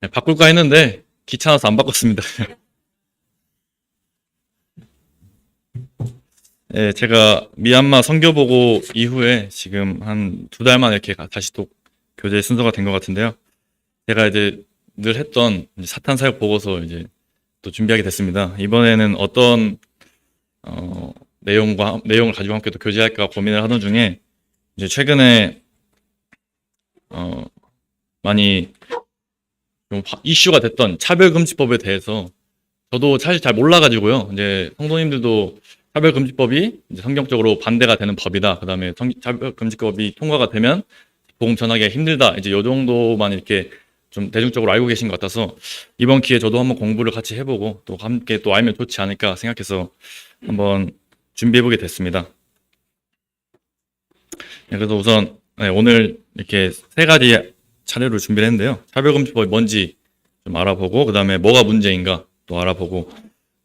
네, 바꿀까 했는데 귀찮아서 안 바꿨습니다. 네, 제가 미얀마 선교 보고 이후에 지금 한 두 달 만에 이렇게 다시 또 교재 순서가 된 것 같은데요. 제가 이제 늘 했던 사탄 사역 보고서 이제 또 준비하게 됐습니다. 이번에는 어떤 어, 내용과 내용을 가지고 함께 또 교제할까 고민을 하던 중에 이제 최근에 어, 많이 좀 화- 이슈가 됐던 차별금지법에 대해서 저도 사실 잘 몰라가지고요. 이제 성도님들도 차별금지법이 이제 성경적으로 반대가 되는 법이다. 그 다음에 성- 차별금지법이 통과가 되면 복음 전하기가 힘들다. 이제 요 정도만 이렇게 좀 대중적으로 알고 계신 것 같아서 이번 기회에 저도 한번 공부를 같이 해보고 또 함께 또 알면 좋지 않을까 생각해서 한번 준비해보게 됐습니다. 네, 그래서 우선 네, 오늘 이렇게 세 가지 차례로 준비를 했는데요. 차별금지법이 뭔지 좀 알아보고 그 다음에 뭐가 문제인가 또 알아보고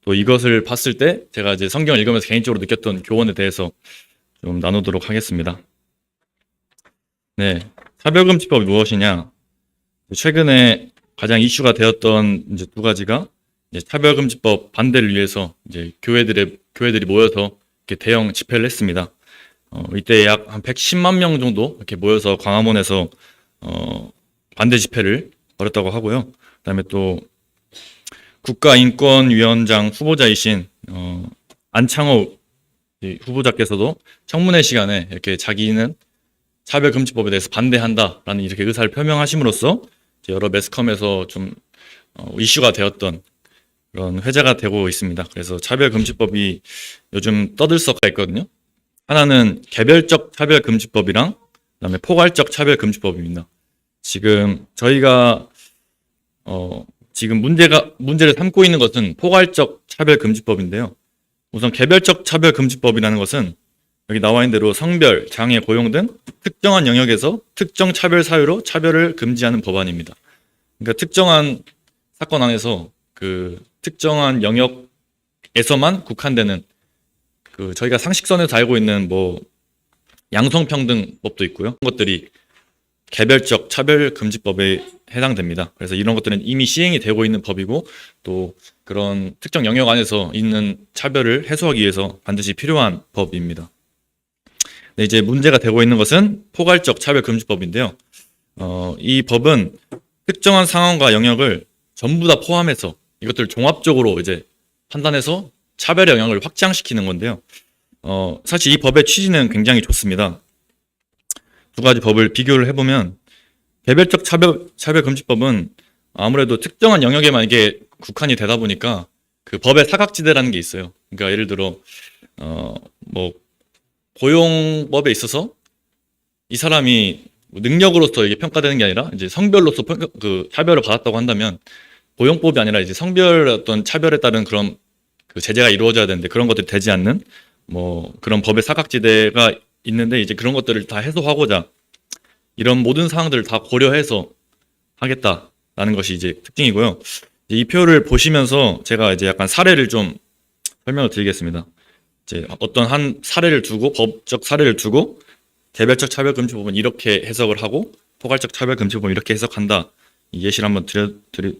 또 이것을 봤을 때 제가 이제 성경을 읽으면서 개인적으로 느꼈던 교훈에 대해서 좀 나누도록 하겠습니다. 네, 차별금지법이 무엇이냐? 최근에 가장 이슈가 되었던 이제 두 가지가 이제 차별금지법 반대를 위해서 이제 교회들의 교회들이 모여서 이렇게 대형 집회를 했습니다. 어, 이때 약 한 110만 명 정도 이렇게 모여서 광화문에서 어, 반대 집회를 벌였다고 하고요. 그다음에 또 국가인권위원장 후보자이신 어, 안창호 이 후보자께서도 청문회 시간에 이렇게 자기는 차별금지법에 대해서 반대한다라는 이렇게 의사를 표명하심으로써 이제 여러 매스컴에서 좀 어, 이슈가 되었던 그런 회자가 되고 있습니다. 그래서 차별금지법이 요즘 떠들썩가 있거든요. 하나는 개별적 차별금지법이랑 그다음에 포괄적 차별금지법입니다. 지금 저희가 어 지금 문제가 문제를 삼고 있는 것은 포괄적 차별금지법인데요. 우선 개별적 차별금지법이라는 것은 여기 나와 있는 대로 성별, 장애, 고용 등 특정한 영역에서 특정 차별 사유로 차별을 금지하는 법안입니다. 그러니까 특정한 사건 안에서 그 특정한 영역에서만 국한되는 그 저희가 상식선에서 알고 있는 뭐 양성평등법도 있고요. 그런 것들이 개별적 차별금지법에 해당됩니다. 그래서 이런 것들은 이미 시행이 되고 있는 법이고 또 그런 특정 영역 안에서 있는 차별을 해소하기 위해서 반드시 필요한 법입니다. 네, 이제 문제가 되고 있는 것은 포괄적 차별금지법인데요. 어, 이 법은 특정한 상황과 영역을 전부 다 포함해서 이것들 종합적으로 이제 판단해서 차별의 영역을 확장시키는 건데요. 어, 사실 이 법의 취지는 굉장히 좋습니다. 두 가지 법을 비교를 해보면 개별적 차별 차별 금지법은 아무래도 특정한 영역에만 이게 국한이 되다 보니까 그 법의 사각지대라는 게 있어요. 그러니까 예를 들어 어 뭐 고용법에 있어서 이 사람이 능력으로서 이게 평가되는 게 아니라 이제 성별로서 평가, 그 차별을 받았다고 한다면 고용법이 아니라 이제 성별 어떤 차별에 따른 그런 그 제재가 이루어져야 되는데 그런 것들이 되지 않는 뭐 그런 법의 사각지대가 있는데 이제 그런 것들을 다 해소하고자 이런 모든 사항들을 다 고려해서 하겠다라는 것이 이제 특징이고요. 이제 이 표를 보시면서 제가 이제 약간 사례를 좀 설명을 드리겠습니다. 이제 어떤 한 사례를 두고 법적 사례를 두고 개별적 차별금지법은 이렇게 해석을 하고 포괄적 차별금지법은 이렇게 해석한다. 이 예시를 한번 드려, 드려,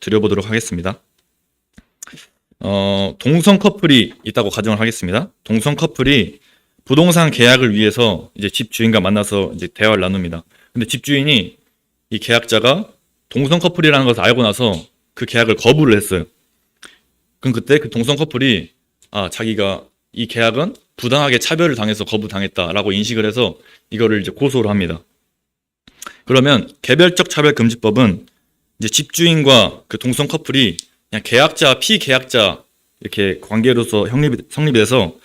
드려보도록 하겠습니다. 어, 동성 커플이 있다고 가정을 하겠습니다. 동성 커플이 부동산 계약을 위해서 이제 집 주인과 만나서 이제 대화를 나눕니다. 근데 집 주인이 이 계약자가 동성 커플이라는 것을 알고 나서 그 계약을 거부를 했어요. 그럼 그때 그 동성 커플이 아, 자기가 이 계약은 부당하게 차별을 당해서 거부당했다라고 인식을 해서 이거를 이제 고소를 합니다. 그러면 개별적 차별 금지법은 이제 집주인과 그 동성 커플이 그냥 계약자, 피계약자 이렇게 관계로서 돼서 그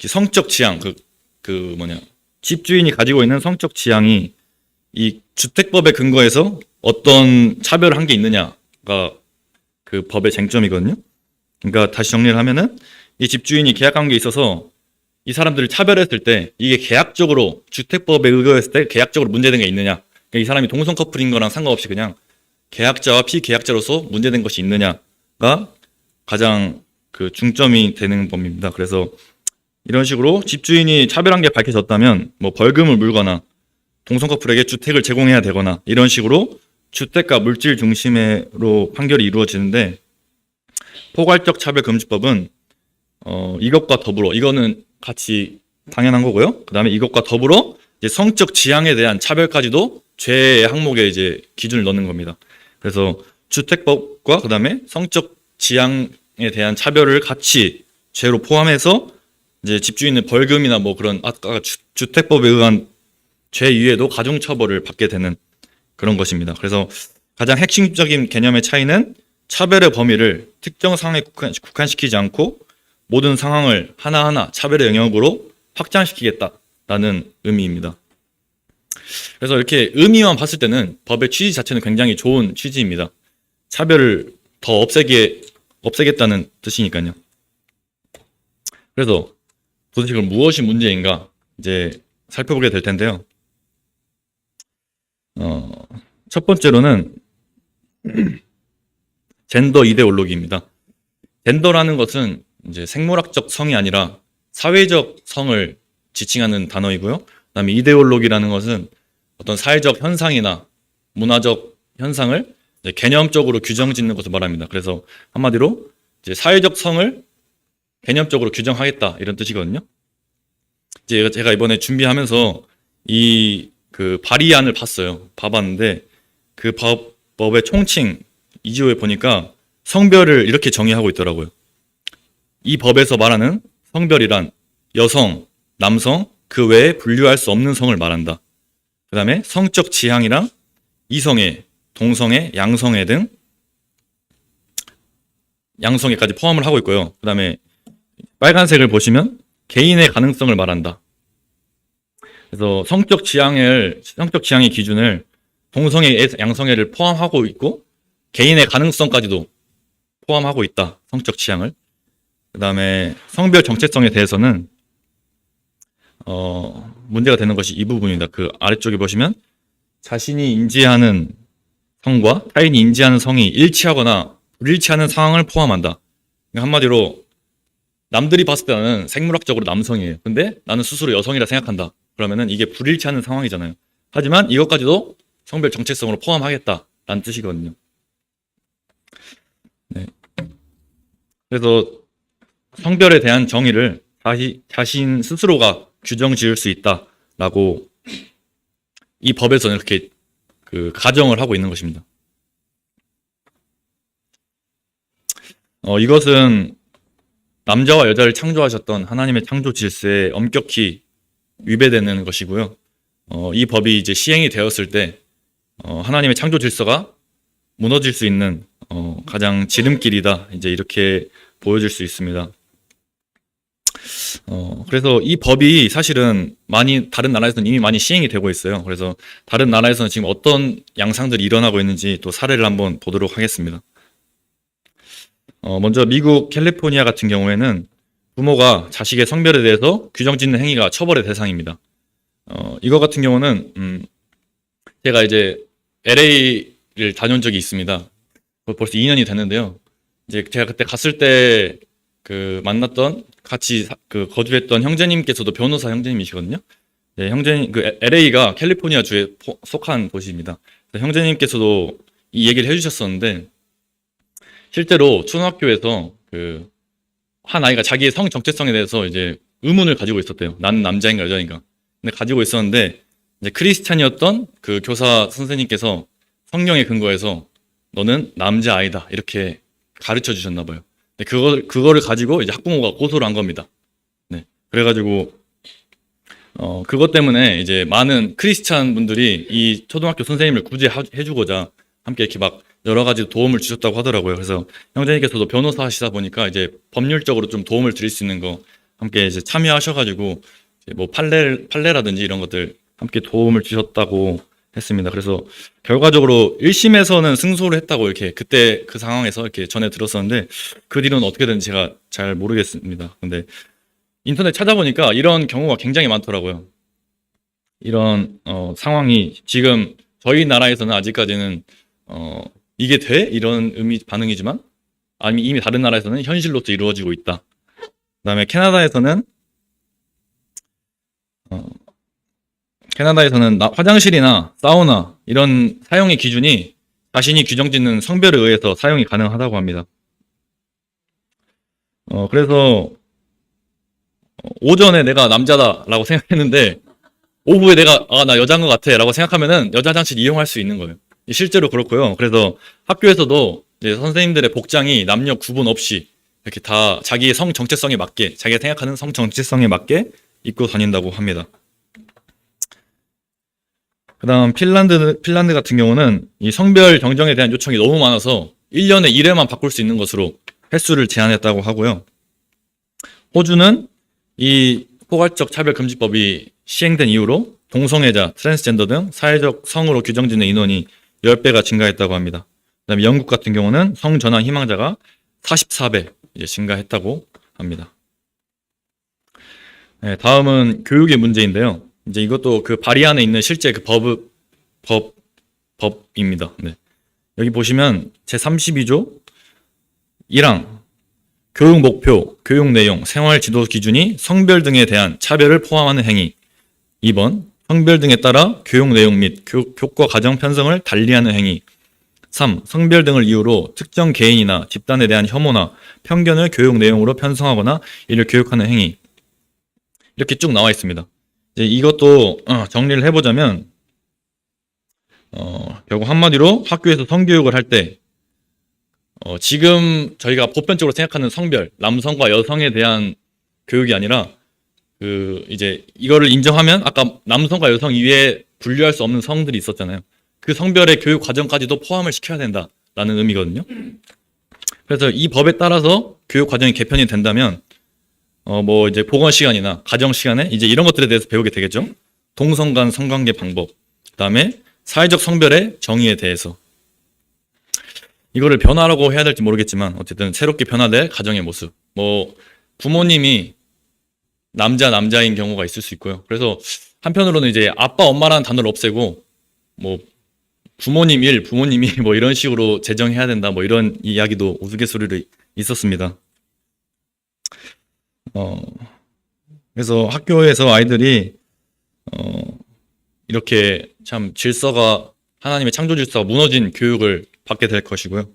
성적 지향, 그, 그 뭐냐, 집주인이 가지고 있는 성적 지향이 이 주택법에 근거해서 어떤 차별을 한 게 있느냐가 그 법의 쟁점이거든요. 그러니까 다시 정리를 하면은 이 집주인이 계약 관계에 있어서 이 사람들을 차별했을 때 이게 계약적으로 주택법에 의거했을 때 계약적으로 문제된 게 있느냐. 그러니까 이 사람이 동성 커플인 거랑 상관없이 그냥 계약자와 피계약자로서 문제된 것이 있느냐가 가장 그 중점이 되는 법입니다. 그래서 이런 식으로 집주인이 차별한 게 밝혀졌다면 뭐 벌금을 물거나 동성 커플에게 주택을 제공해야 되거나 이런 식으로 주택과 물질 중심으로 판결이 이루어지는데 포괄적 차별 금지법은 어, 이것과 더불어 이거는 같이 당연한 거고요. 그다음에 이것과 더불어 이제 성적 지향에 대한 차별까지도 죄의 항목에 이제 기준을 넣는 겁니다. 그래서 주택법과 그다음에 성적 지향에 대한 차별을 같이 죄로 포함해서 이제 집주인의 벌금이나 뭐 그런 아까 주, 주택법에 의한 죄 이외에도 가중 처벌을 받게 되는 그런 것입니다. 그래서 가장 핵심적인 개념의 차이는 차별의 범위를 특정 상황에 국한, 국한 시키지 않고 모든 상황을 하나하나 차별의 영역으로 확장시키겠다라는 의미입니다. 그래서 이렇게 의미만 봤을 때는 법의 취지 자체는 굉장히 좋은 취지입니다. 차별을 더 없애게 없애겠다는 뜻이니까요. 그래서 도대체 그럼 무엇이 문제인가 이제 살펴보게 될 텐데요. 어, 첫 번째로는 젠더 이데올로기입니다. 젠더라는 것은 이제 생물학적 성이 아니라 사회적 성을 지칭하는 단어이고요. 그다음에 이데올로기라는 것은 어떤 사회적 현상이나 문화적 현상을 개념적으로 규정짓는 것을 말합니다. 그래서 한마디로 이제 사회적 성을 개념적으로 규정하겠다 이런 뜻이거든요. 이제 제가 이번에 준비하면서 이 그 발의안을 봤어요. 봐봤는데 그 법, 법의 총칭 이지호에 보니까 성별을 이렇게 정의하고 있더라고요. 이 법에서 말하는 성별이란 여성, 남성, 그 외에 분류할 수 없는 성을 말한다. 그 다음에 성적 지향이랑 이성애, 동성애, 양성애 등 양성애까지 포함을 하고 있고요. 그 다음에 빨간색을 보시면 개인의 가능성을 말한다. 그래서 성적 지향을 성적 지향의 기준을 동성애, 양성애를 포함하고 있고 개인의 가능성까지도 포함하고 있다. 성적 지향을. 그다음에 성별 정체성에 대해서는 어, 문제가 되는 것이 이 부분입니다. 그 아래쪽에 보시면 자신이 인지하는 성과 타인이 인지하는 성이 일치하거나 불일치하는 상황을 포함한다. 그러니까 한마디로 남들이 봤을 때 나는 생물학적으로 남성이에요. 근데 나는 스스로 여성이라 생각한다. 그러면은 이게 불일치하는 상황이잖아요. 하지만 이것까지도 성별 정체성으로 포함하겠다라는 뜻이거든요. 네. 그래서 성별에 대한 정의를 자시, 자신 스스로가 규정 지을 수 있다라고 이 법에서는 이렇게 그 가정을 하고 있는 것입니다. 어, 이것은 남자와 여자를 창조하셨던 하나님의 창조 질서에 엄격히 위배되는 것이고요. 어, 이 법이 이제 시행이 되었을 때 어, 하나님의 창조 질서가 무너질 수 있는 어, 가장 지름길이다. 이제 이렇게 보여질 수 있습니다. 어, 그래서 이 법이 사실은 많이 다른 나라에서는 이미 많이 시행이 되고 있어요. 그래서 다른 나라에서는 지금 어떤 양상들이 일어나고 있는지 또 사례를 한번 보도록 하겠습니다. 어, 먼저 미국 캘리포니아 같은 경우에는 부모가 자식의 성별에 대해서 규정 짓는 행위가 처벌의 대상입니다. 어, 이거 같은 경우는 음, 제가 이제 LA를 다녀온 적이 있습니다. 벌써 2년이 됐는데요. 이제 제가 그때 갔을 때 그 만났던 같이 사- 그 거주했던 형제님께서도 변호사 형제님이시거든요. 네, 형제님 그 LA가 캘리포니아 주에 포- 속한 도시입니다. 형제님께서도 이 얘기를 해주셨었는데 실제로 초등학교에서 그 한 아이가 자기의 성 정체성에 대해서 이제 의문을 가지고 있었대요. 나는 남자인가 여자인가. 근데 가지고 있었는데 이제 크리스찬이었던 그 교사 선생님께서 성경에 근거해서 너는 남자 아이다 이렇게 가르쳐 주셨나 봐요. 근데 그거 그거를 가지고 이제 학부모가 고소를 한 겁니다. 네. 그래가지고 어 그것 때문에 이제 많은 크리스찬 분들이 이 초등학교 선생님을 구제해 주고자 함께 이렇게 막 여러 가지 도움을 주셨다고 하더라고요. 그래서 형제님께서도 변호사 하시다 보니까 이제 법률적으로 좀 도움을 드릴 수 있는 거 함께 이제 참여하셔가지고 이제 뭐 판례 판례라든지 이런 것들 함께 도움을 주셨다고 했습니다. 그래서 결과적으로 1심에서는 승소를 했다고 이렇게 그때 그 상황에서 이렇게 전해 들었었는데 그 뒤로는 어떻게 되는지 제가 잘 모르겠습니다. 근데 인터넷 찾아보니까 이런 경우가 굉장히 많더라고요. 이런 어, 상황이 지금 저희 나라에서는 아직까지는 어, 이게 돼? 이런 의미 반응이지만 아니면 이미 다른 나라에서는 현실로서 이루어지고 있다. 그다음에 캐나다에서는 어, 캐나다에서는 나- 화장실이나 사우나 이런 사용의 기준이 자신이 규정짓는 성별에 의해서 사용이 가능하다고 합니다. 어, 그래서 어, 오전에 내가 남자다라고 생각했는데 오후에 내가 아 나 여자인 것 같아라고 생각하면은 여자 화장실 이용할 수 있는 거예요. 실제로 그렇고요. 그래서 학교에서도 선생님들의 복장이 남녀 구분 없이 이렇게 다 자기의 성 정체성에 맞게 자기가 생각하는 성 정체성에 맞게 입고 다닌다고 합니다. 그다음 핀란드 핀란드 같은 경우는 이 성별 정정에 대한 요청이 너무 많아서 1년에 1회만 바꿀 수 있는 것으로 횟수를 제한했다고 하고요. 호주는 이 포괄적 차별 금지법이 시행된 이후로 동성애자, 트랜스젠더 등 사회적 성으로 규정짓는 인원이 10배가 증가했다고 합니다. 그다음에 영국 같은 경우는 성전환 희망자가 44배 이제 증가했다고 합니다. 네, 다음은 교육의 문제인데요. 이제 이것도 그 발의 안에 있는 실제 그 법, 법, 법입니다. 네. 여기 보시면 제 32조 1항 교육 목표, 교육 내용, 생활 지도 기준이 성별 등에 대한 차별을 포함하는 행위. 2번 성별 등에 따라 교육 내용 및 교, 교과 과정 편성을 달리하는 행위. 3. 성별 등을 이유로 특정 개인이나 집단에 대한 혐오나 편견을 교육 내용으로 편성하거나 이를 교육하는 행위. 이렇게 쭉 나와 있습니다. 이제 이것도 어, 정리를 해보자면 어, 결국 한마디로 학교에서 성교육을 할 때 어, 지금 저희가 보편적으로 생각하는 성별, 남성과 여성에 대한 교육이 아니라 그 이제 이거를 인정하면 아까 남성과 여성 이외에 분류할 수 없는 성들이 있었잖아요. 그 성별의 교육 과정까지도 포함을 시켜야 된다라는 의미거든요. 그래서 이 법에 따라서 교육 과정이 개편이 된다면 어 뭐 이제 보건 시간이나 가정 시간에 이제 이런 것들에 대해서 배우게 되겠죠. 동성 간 성관계 방법, 그다음에 사회적 성별의 정의에 대해서 이거를 변화라고 해야 될지 모르겠지만 어쨌든 새롭게 변화될 가정의 모습. 뭐 부모님이 남자 남자인 경우가 있을 수 있고요. 그래서 한편으로는 이제 아빠 엄마라는 단어를 없애고 뭐 부모님 일, 부모님이 뭐 이런 식으로 제정해야 된다 뭐 이런 이야기도 우스갯소리로 있었습니다. 어 그래서 학교에서 아이들이 어 이렇게 참 질서가 하나님의 창조 질서가 무너진 교육을 받게 될 것이고요.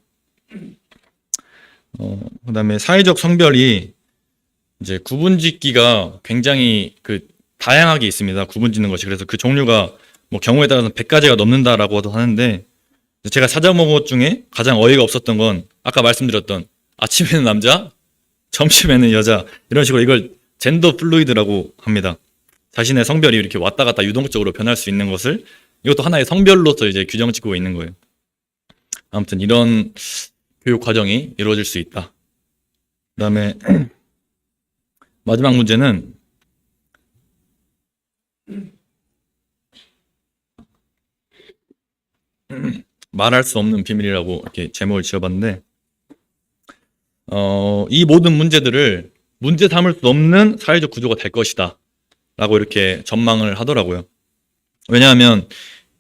어 그다음에 사회적 성별이 이제 구분짓기가 굉장히 그 다양하게 있습니다. 구분짓는 것이 그래서 그 종류가 뭐 경우에 따라서 100가지가 넘는다라고도 하는데 제가 찾아본 것 중에 가장 어이가 없었던 건 아까 말씀드렸던 아침에는 남자, 점심에는 여자 이런 식으로 이걸 젠더 플루이드라고 합니다. 자신의 성별이 이렇게 왔다 갔다 유동적으로 변할 수 있는 것을 이것도 하나의 성별로서 이제 규정 짓고 있는 거예요. 아무튼 이런 교육 과정이 이루어질 수 있다. 그다음에 마지막 문제는 말할 수 없는 비밀이라고 이렇게 제목을 지어봤는데 어, 이 모든 문제들을 문제 삼을 수 없는 사회적 구조가 될 것이다 라고 이렇게 전망을 하더라고요. 왜냐하면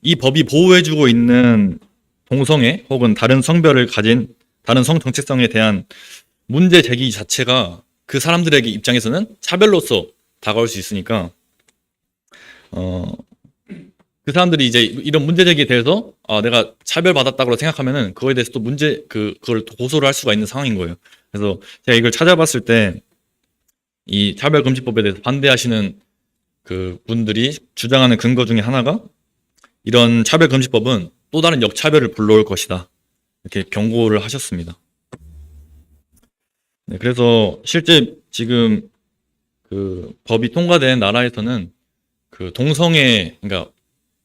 이 법이 보호해주고 있는 동성애 혹은 다른 성별을 가진 다른 성 정체성에 대한 문제 제기 자체가 그 사람들에게 입장에서는 차별로서 다가올 수 있으니까 어, 그 사람들이 이제 이런 문제 제기에 대해서 아 내가 차별받았다고 생각하면은 그거에 대해서 또 문제 그 그걸 또 고소를 할 수가 있는 상황인 거예요. 그래서 제가 이걸 찾아봤을 때 이 차별금지법에 대해서 반대하시는 그 분들이 주장하는 근거 중에 하나가 이런 차별금지법은 또 다른 역차별을 불러올 것이다. 이렇게 경고를 하셨습니다. 네, 그래서 실제 지금 그 법이 통과된 나라에서는 그 동성애, 그러니까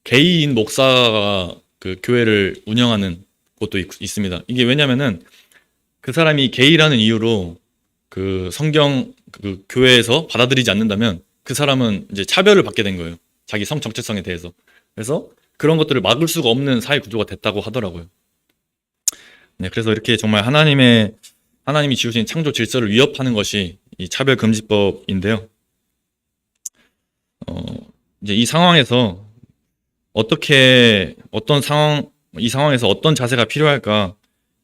게이인 목사가 그 교회를 운영하는 곳도 있, 있습니다. 이게 왜냐면은 그 사람이 게이라는 이유로 그 성경 그 교회에서 받아들이지 않는다면 그 사람은 이제 차별을 받게 된 거예요. 자기 성 정체성에 대해서. 그래서 그런 것들을 막을 수가 없는 사회 구조가 됐다고 하더라고요. 네, 그래서 이렇게 정말 하나님의 하나님이 지으신 창조 질서를 위협하는 것이 이 차별금지법인데요. 어, 이제 이 상황에서 어떻게 어떤 상황 이 상황에서 어떤 자세가 필요할까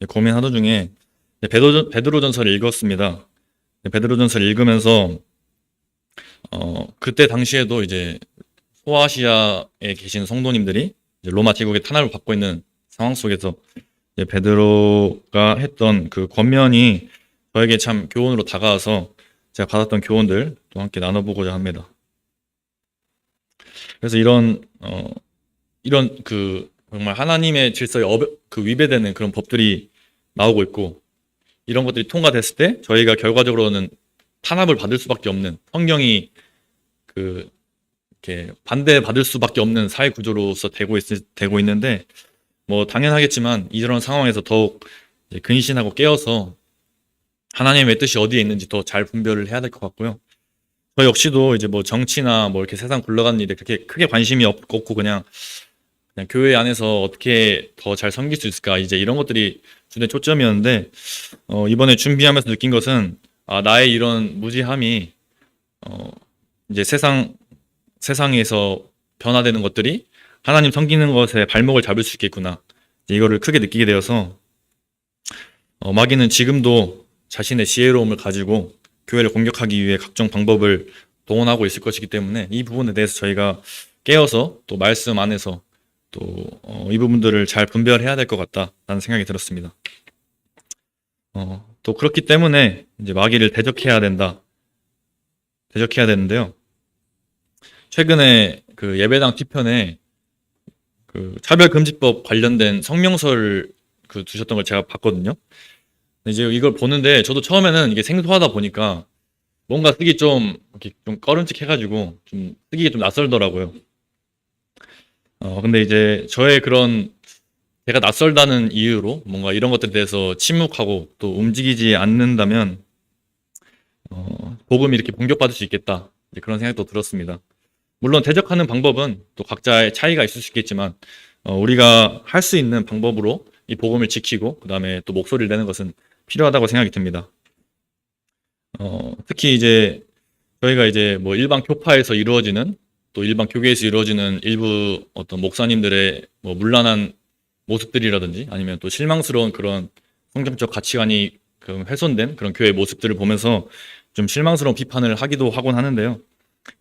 고민하던 중에 베드로, 베드로 전서를 읽었습니다. 베드로 전서를 읽으면서 어, 그때 당시에도 이제 소아시아에 계신 성도님들이 로마 제국의 탄압을 받고 있는 상황 속에서 베드로가 했던 그 권면이 저에게 참 교훈으로 다가와서 제가 받았던 교훈들 또 함께 나눠보고자 합니다. 그래서 이런 어 이런 그 정말 하나님의 질서에 어, 그 위배되는 그런 법들이 나오고 있고 이런 것들이 통과됐을 때 저희가 결과적으로는 탄압을 받을 수밖에 없는 성경이 그 이렇게 반대 받을 수밖에 없는 사회 구조로서 되고 있 되고 있는데 뭐 당연하겠지만 이런 상황에서 더욱 근신하고 깨어서 하나님의 뜻이 어디에 있는지 더 잘 분별을 해야 될 것 같고요. 저 역시도 이제 뭐 정치나 뭐 이렇게 세상 굴러가는 일에 그렇게 크게 관심이 없- 없고 그냥 그냥 교회 안에서 어떻게 더 잘 섬길 수 있을까 이제 이런 것들이 주된 초점이었는데 어, 이번에 준비하면서 느낀 것은 아 나의 이런 무지함이 어, 이제 세상 세상에서 변화되는 것들이 하나님 섬기는 것에 발목을 잡을 수 있겠구나 이거를 크게 느끼게 되어서 어, 마귀는 지금도 자신의 지혜로움을 가지고 교회를 공격하기 위해 각종 방법을 동원하고 있을 것이기 때문에 이 부분에 대해서 저희가 깨어서 또 말씀 안에서 또 어, 이 부분들을 잘 분별해야 될 것 같다라는 생각이 들었습니다. 어, 또 그렇기 때문에 이제 마귀를 대적해야 된다. 대적해야 되는데요. 최근에 그 예배당 뒤편에 그 차별금지법 관련된 성명서를 그 두셨던 걸 제가 봤거든요. 이제 이걸 보는데 저도 처음에는 이게 생소하다 보니까 뭔가 쓰기 좀 이렇게 좀 꺼름칙해가지고 좀 쓰기가 좀 낯설더라고요. 어 근데 이제 저의 그런 제가 낯설다는 이유로 뭔가 이런 것들에 대해서 침묵하고 또 움직이지 않는다면 어 복음이 이렇게 공격받을 수 있겠다 이제 그런 생각도 들었습니다. 물론 대적하는 방법은 또 각자의 차이가 있을 수 있겠지만 어, 우리가 할 수 있는 방법으로 이 복음을 지키고 그 다음에 또 목소리를 내는 것은 필요하다고 생각이 듭니다. 어, 특히 이제 저희가 이제 뭐 일반 교파에서 이루어지는 또 일반 교계에서 이루어지는 일부 어떤 목사님들의 뭐 문란한 모습들이라든지 아니면 또 실망스러운 그런 성경적 가치관이 그 훼손된 그런 교회 모습들을 보면서 좀 실망스러운 비판을 하기도 하곤 하는데요.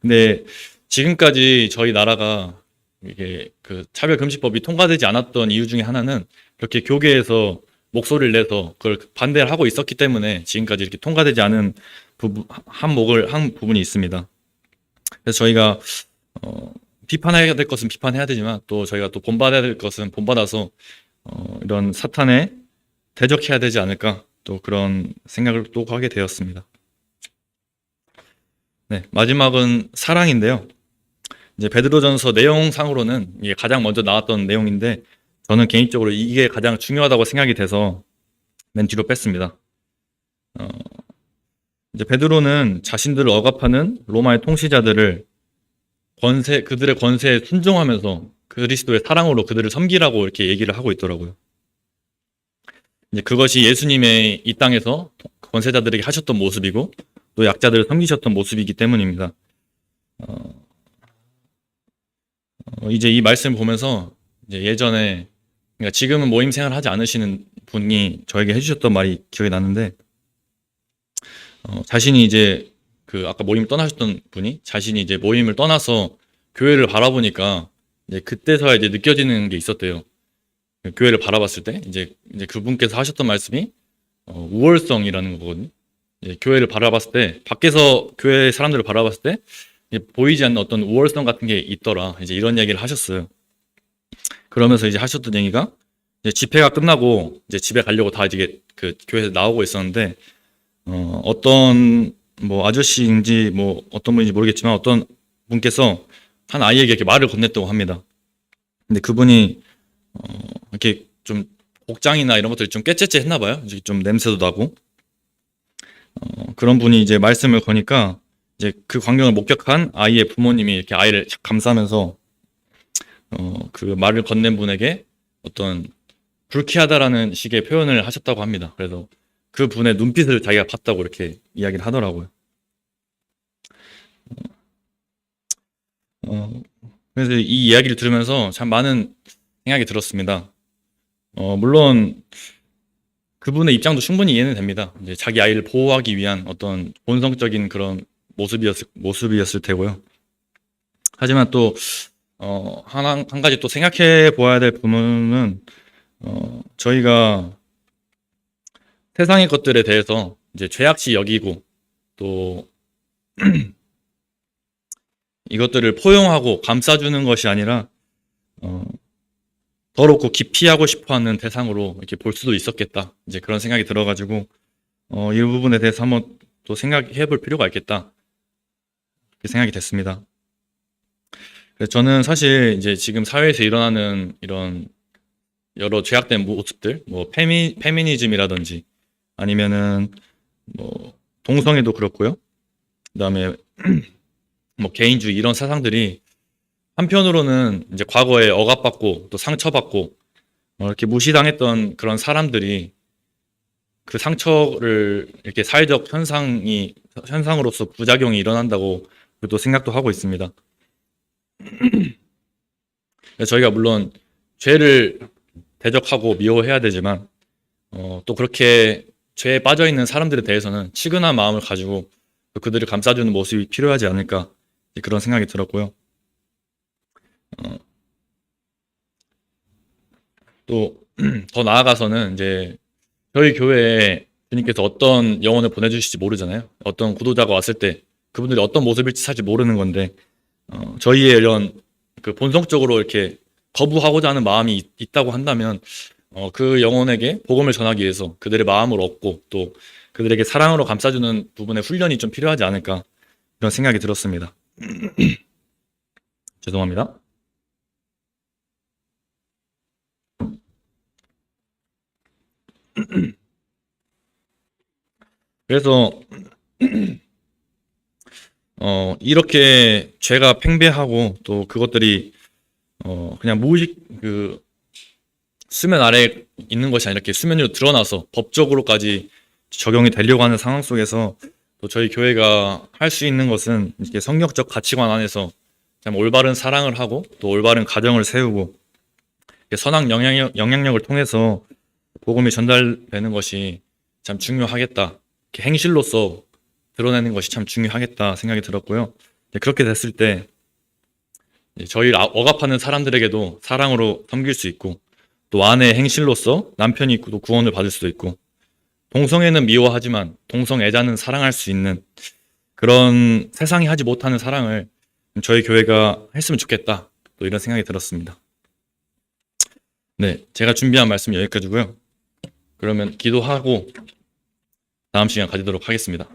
근데 지금까지 저희 나라가 이게 그 차별 금지법이 통과되지 않았던 이유 중에 하나는 그렇게 교계에서 목소리를 내서 그걸 반대를 하고 있었기 때문에 지금까지 이렇게 통과되지 않은 부분 한목을 한 부분이 있습니다. 그래서 저희가 어, 비판해야 될 것은 비판해야 되지만 또 저희가 또 본받아야 될 것은 본받아서 어, 이런 사탄에 대적해야 되지 않을까 또 그런 생각을 또 하게 되었습니다. 네, 마지막은 사랑인데요. 이제 베드로전서 내용상으로는 이게 가장 먼저 나왔던 내용인데 저는 개인적으로 이게 가장 중요하다고 생각이 돼서 맨 뒤로 뺐습니다. 어, 이제 베드로는 자신들을 억압하는 로마의 통치자들을 권세 그들의 권세에 순종하면서 그리스도의 사랑으로 그들을 섬기라고 이렇게 얘기를 하고 있더라고요. 이제 그것이 예수님의 이 땅에서 권세자들에게 하셨던 모습이고 또 약자들을 섬기셨던 모습이기 때문입니다. 어, 어, 이제 이 말씀 을 보면서 이제 예전에 그러니까 지금은 모임 생활 하지 않으시는 분이 저에게 해주셨던 말이 기억이 나는데 어, 자신이 이제 그 아까 모임 떠나셨던 분이 자신이 이제 모임을 떠나서 교회를 바라보니까 이제 그때서야 이제 느껴지는 게 있었대요. 그 교회를 바라봤을 때 이제 이제 그분께서 하셨던 말씀이 어, 우월성이라는 거거든요. 교회를 바라봤을 때 밖에서 교회 사람들을 바라봤을 때 보이지 않는 어떤 우월성 같은 게 있더라. 이제 이런 얘기를 하셨어요. 그러면서 이제 하셨던 얘기가 이제 집회가 끝나고 이제 집에 가려고 다 이제 그 교회에서 나오고 있었는데 어, 어떤 뭐 아저씨인지 뭐 어떤 분인지 모르겠지만 어떤 분께서 한 아이에게 이렇게 말을 건넸다고 합니다. 근데 그분이 어, 이렇게 좀 복장이나 이런 것들이 좀 깨째째 했나 봐요. 좀 냄새도 나고 어, 그런 분이 이제 말씀을 거니까 이제 그 광경을 목격한 아이의 부모님이 이렇게 아이를 착 감싸면서 어, 그 말을 건넨 분에게 어떤 불쾌하다라는 식의 표현을 하셨다고 합니다. 그래서 그 분의 눈빛을 자기가 봤다고 이렇게 이야기를 하더라고요. 어, 그래서 이 이야기를 들으면서 참 많은 생각이 들었습니다. 어, 물론 그분의 입장도 충분히 이해는 됩니다. 이제 자기 아이를 보호하기 위한 어떤 본성적인 그런 모습이었을, 모습이었을 테고요. 하지만 또, 어, 하나, 한 가지 또 생각해 보아야 될 부분은, 어, 저희가 세상의 것들에 대해서 이제 죄악시 여기고 또 이것들을 포용하고 감싸주는 것이 아니라 어, 더럽고 기피하고 싶어 하는 대상으로 이렇게 볼 수도 있었겠다. 이제 그런 생각이 들어가지고 어, 이 부분에 대해서 한번 또 생각해 볼 필요가 있겠다. 그렇게 생각이 됐습니다. 그래서 저는 사실 이제 지금 사회에서 일어나는 이런 여러 죄악된 모습들, 뭐 페미, 페미니즘이라든지 아니면은 뭐 동성애도 그렇고요. 그다음에 뭐 개인주의 이런 사상들이 한편으로는 이제 과거에 억압받고 또 상처받고 어, 이렇게 무시당했던 그런 사람들이 그 상처를 이렇게 사회적 현상이 현상으로서 부작용이 일어난다고 또 생각도 하고 있습니다. 저희가 물론 죄를 대적하고 미워해야 되지만 어, 또 그렇게 죄에 빠져 있는 사람들에 대해서는 치근한 마음을 가지고 또 그들을 감싸주는 모습이 필요하지 않을까 그런 생각이 들었고요. 어, 또 더 나아가서는 이제 저희 교회에 주님께서 어떤 영혼을 보내주실지 모르잖아요. 어떤 구도자가 왔을 때 그분들이 어떤 모습일지 사실 모르는 건데 어, 저희의 이런 그 본성적으로 이렇게 거부하고자 하는 마음이 있, 있다고 한다면 어, 그 영혼에게 복음을 전하기 위해서 그들의 마음을 얻고 또 그들에게 사랑으로 감싸주는 부분의 훈련이 좀 필요하지 않을까 이런 생각이 들었습니다. 죄송합니다. 그래서 어, 이렇게 죄가 팽배하고 또 그것들이 어, 그냥 무의식 그 수면 아래 있는 것이 아니라 이렇게 수면 위로 드러나서 법적으로까지 적용이 되려고 하는 상황 속에서 또 저희 교회가 할 수 있는 것은 이렇게 성경적 가치관 안에서 참 올바른 사랑을 하고 또 올바른 가정을 세우고 선한 영향력, 영향력을 통해서 복음이 전달되는 것이 참 중요하겠다. 이렇게 행실로서 드러내는 것이 참 중요하겠다 생각이 들었고요. 그렇게 됐을 때 저희를 아- 억압하는 사람들에게도 사랑으로 섬길 수 있고 또 아내의 행실로서 남편이 있고 또 구원을 받을 수도 있고 동성애는 미워하지만 동성애자는 사랑할 수 있는 그런 세상이 하지 못하는 사랑을 저희 교회가 했으면 좋겠다. 또 이런 생각이 들었습니다. 네, 제가 준비한 말씀 여기까지고요. 그러면 기도하고 다음 시간 가지도록 하겠습니다.